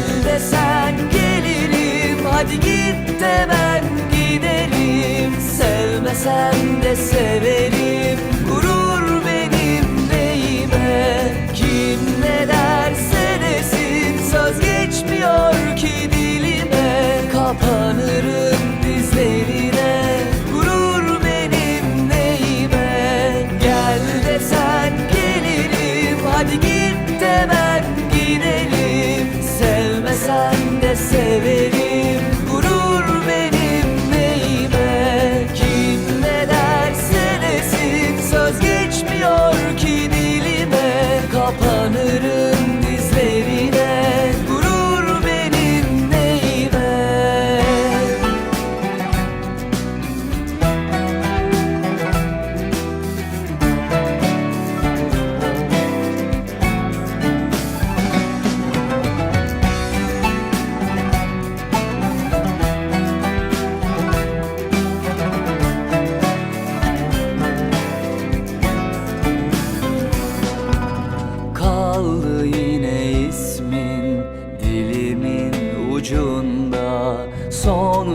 Gel desen gelirim. Hadi git de ben giderim Sevmesen de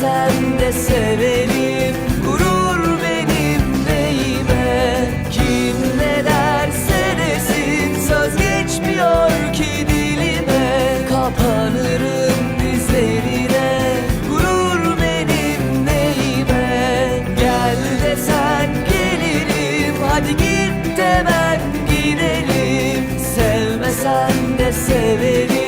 Sen de severim. Gurur benim neyime? Kim ne derse desin söz geçmiyor ki dilime. Kapanırım dizlerine. Gurur benim neyime? Gel desen gelirim hadi git demem gidelim. Sevmesen de severim.